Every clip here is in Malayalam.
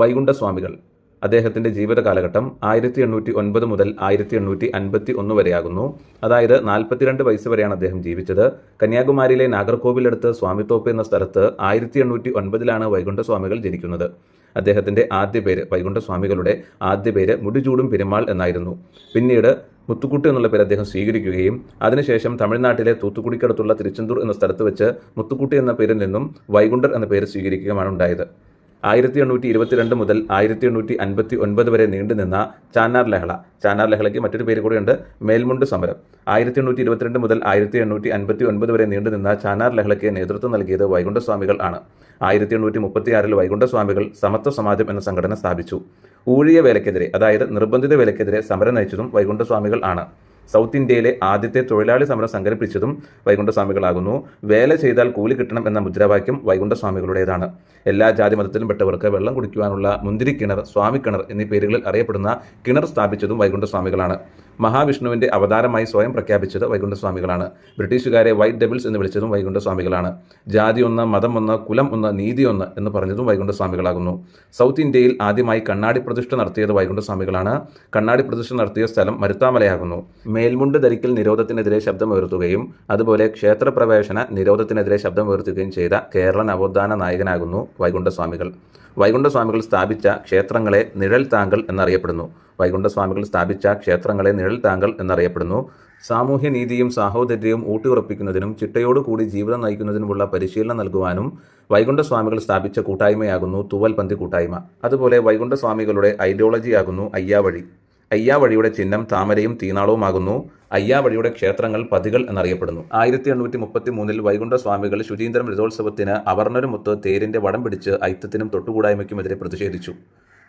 വൈകുണ്ഠസ്വാമികൾ. അദ്ദേഹത്തിന്റെ ജീവിത കാലഘട്ടം ആയിരത്തി എണ്ണൂറ്റി ഒൻപത് മുതൽ ആയിരത്തി എണ്ണൂറ്റി അൻപത്തി ഒന്ന് വരെയാകുന്നു. അതായത് നാൽപ്പത്തിരണ്ട് വയസ്സ് വരെയാണ് അദ്ദേഹം ജീവിച്ചത്. കന്യാകുമാരിയിലെ നാഗർകോവിലടുത്ത് സ്വാമിത്തോപ്പ് എന്ന സ്ഥലത്ത് ആയിരത്തി എണ്ണൂറ്റി ഒൻപതിലാണ് വൈകുണ്ഠസ്വാമികൾ ജനിക്കുന്നത്. അദ്ദേഹത്തിന്റെ ആദ്യ പേര് വൈകുണ്ഠസ്വാമികളുടെ ആദ്യ പേര് മുടിചൂടും പെരുമാൾ എന്നായിരുന്നു. പിന്നീട് മുത്തുക്കുട്ടി എന്നുള്ള പേര് അദ്ദേഹം സ്വീകരിക്കുകയും അതിനുശേഷം തമിഴ്നാട്ടിലെ തൂത്തുക്കുടിക്കടുത്തുള്ള തിരുച്ചെന്തൂർ എന്ന സ്ഥലത്ത് വെച്ച് മുത്തുക്കുട്ടി എന്ന പേരിൽ നിന്നും വൈകുണ്ഠർ എന്ന പേര് സ്വീകരിക്കുകയുമാണ് ഉണ്ടായത്. ആയിരത്തി എണ്ണൂറ്റി ഇരുപത്തിരണ്ട് മുതൽ ആയിരത്തി എണ്ണൂറ്റി അൻപത്തി ഒൻപത് വരെ നീണ്ടുനിന്ന ചാനാർ ലഹള. ചാനാർ ലഹളയ്ക്ക് മറ്റൊരു പേര് കൂടെയുണ്ട് മേൽമുണ്ട് സമരം. ആയിരത്തി എണ്ണൂറ്റി ഇരുപത്തിരണ്ട് മുതൽ ആയിരത്തി എണ്ണൂറ്റി അൻപത്തി ഒൻപത് വരെ നീണ്ടുനിന്ന ചാനാർ ലഹളയ്ക്ക് നേതൃത്വം നൽകിയത് വൈകുണ്ഠസ്വാമികൾ ആണ്. ആയിരത്തി എണ്ണൂറ്റി മുപ്പത്തിയാറിൽ വൈകുണ്ഠസ്വാമികൾ സമത്വ സമാജം എന്ന സംഘടന സ്ഥാപിച്ചു. ഊഴിയ വേലയ്ക്കെതിരെ അതായത് നിർബന്ധിത വേലയ്ക്കെതിരെ സമരം നയിച്ചതും വൈകുണ്ഠസ്വാമികൾ ആണ്. സൗത്ത് ഇന്ത്യയിലെ ആദ്യത്തെ തൊഴിലാളി സമരം സംഘടിപ്പിച്ചതും വൈകുണ്ഠസ്വാമികളാകുന്നു. വേല ചെയ്താൽ കൂലി കിട്ടണം എന്ന മുദ്രാവാക്യം വൈകുണ്ഠസ്വാമികളുടേതാണ്. എല്ലാ ജാതി മതത്തിലും പെട്ടവർക്ക് വെള്ളം കുടിക്കുവാനുള്ള മുന്തിരി കിണർ സ്വാമി കിണർ എന്നീ പേരുകളിൽ അറിയപ്പെടുന്ന കിണർ സ്ഥാപിച്ചതും വൈകുണ്ഠസ്വാമികളാണ്. മഹാവിഷ്ണുവിന്റെ അവതാരമായി സ്വയം പ്രഖ്യാപിച്ചത് വൈകുണ്ഠസ്വാമികളാണ്. ബ്രിട്ടീഷുകാരെ വൈറ്റ് ഡെബിൾസ് എന്ന് വിളിച്ചതും വൈകുണ്ഠസ്വാമികളാണ്. ജാതി ഒന്ന് മതം ഒന്ന് കുലം ഒന്ന് നീതി ഒന്ന് എന്ന് പറഞ്ഞതും വൈകുണ്ഠസ്വാമികളാകുന്നു. സൗത്ത് ഇന്ത്യയിൽ ആദ്യമായി കണ്ണാടി പ്രതിഷ്ഠ നടത്തിയത് വൈകുണ്ഠസ്വാമികളാണ്. കണ്ണാടി പ്രതിഷ്ഠ നടത്തിയ സ്ഥലം മരുത്താമലയാകുന്നു. മേൽമുണ്ട് ധരിക്കൽ നിരോധത്തിനെതിരെ ശബ്ദമുയർത്തുകയും അതുപോലെ ക്ഷേത്രപ്രവേശന നിരോധത്തിനെതിരെ ശബ്ദമുയർത്തുകയും ചെയ്ത കേരള നവോത്ഥാന നായകനാകുന്നു വൈകുണ്ഠസ്വാമികൾ. വൈകുണ്ഠസ്വാമികൾ സ്ഥാപിച്ച ക്ഷേത്രങ്ങളെ നിഴൽ താങ്കൾ എന്നറിയപ്പെടുന്നു. വൈകുണ്ഠസ്വാമികൾ സ്ഥാപിച്ച ക്ഷേത്രങ്ങളെ നിഴൽ താങ്കൾ എന്നറിയപ്പെടുന്നു. സാമൂഹ്യ നീതിയും സാഹോദര്യവും ഊട്ടിയുറപ്പിക്കുന്നതിനും ചിട്ടയോടുകൂടി ജീവിതം നയിക്കുന്നതിനുമുള്ള പരിശീലനം നൽകുവാനും വൈകുണ്ഠസ്വാമികൾ സ്ഥാപിച്ച കൂട്ടായ്മയാകുന്നു തൂവൽപന്തി കൂട്ടായ്മ. അതുപോലെ വൈകുണ്ഠസ്വാമികളുടെ ഐഡിയോളജിയാകുന്നു അയ്യാവഴി. അയ്യാവഴിയുടെ ചിഹ്നം താമരയും തീനാളവുമാകുന്നു. അയ്യാവഴിയുടെ ക്ഷേത്രങ്ങൾ പതികൾ എന്നറിയപ്പെടുന്നു. ആയിരത്തി എണ്ണൂറ്റി മുപ്പത്തി മൂന്നിൽ വൈകുണ്ഠസ്വാമികൾ ശുചീന്ദ്രം രഥോത്സവത്തിന് അവർണരുമൊത്ത് തേരിന്റെ വടം പിടിച്ച് ഐത്തത്തിനും തൊട്ടുകൂടായ്മയ്ക്കുമെതിരെ പ്രതിഷേധിച്ചു.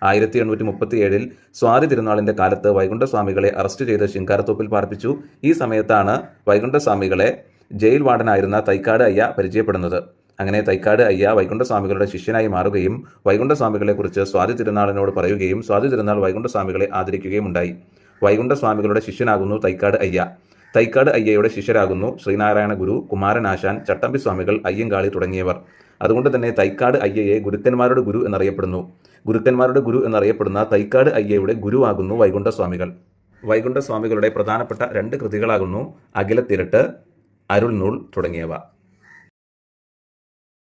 ആയിരത്തി എണ്ണൂറ്റി മുപ്പത്തി ഏഴിൽ സ്വാതി തിരുനാളിന്റെ കാലത്ത് വൈകുണ്ഠസ്വാമികളെ അറസ്റ്റ് ചെയ്ത് ശിങ്കാരത്തോപ്പിൽ പാർപ്പിച്ചു. ഈ സമയത്താണ് വൈകുണ്ഠസ്വാമികളെ ജയിൽ വാർഡനായിരുന്ന തൈക്കാട് അയ്യ പരിചയപ്പെടുന്നത്. അങ്ങനെ തൈക്കാട് അയ്യ വൈകുണ്ഠസ്വാമികളുടെ ശിഷ്യനായി മാറുകയും വൈകുണ്ഠസ്വാമികളെക്കുറിച്ച് സ്വാതി തിരുനാളിനോട് പറയുകയും സ്വാതി തിരുനാൾ വൈകുണ്ഠസ്വാമികളെ ആദരിക്കുകയും ഉണ്ടായി വൈകുണ്ഠസ്വാമികളുടെ ശിഷ്യനാകുന്നു തൈക്കാട് അയ്യ. തൈക്കാട് അയ്യയുടെ ശിഷ്യരാകുന്നു ശ്രീനാരായണ ഗുരു കുമാരനാശാൻ ചട്ടമ്പി സ്വാമികൾ അയ്യങ്കാളി തുടങ്ങിയവർ. അതുകൊണ്ട് തന്നെ തൈക്കാട് അയ്യയെ ഗുരുക്കന്മാരുടെ ഗുരു എന്നറിയപ്പെടുന്നു. ഗുരുക്കന്മാരുടെ ഗുരു എന്നറിയപ്പെടുന്ന തൈക്കാട് അയ്യയുടെ ഗുരുവാകുന്നു വൈകുണ്ഠസ്വാമികൾ. വൈകുണ്ഠസ്വാമികളുടെ പ്രധാനപ്പെട്ട രണ്ട് കൃതികളാകുന്നു അഖിലത്തിരട്ട് അരുൾനൂൽ തുടങ്ങിയവ.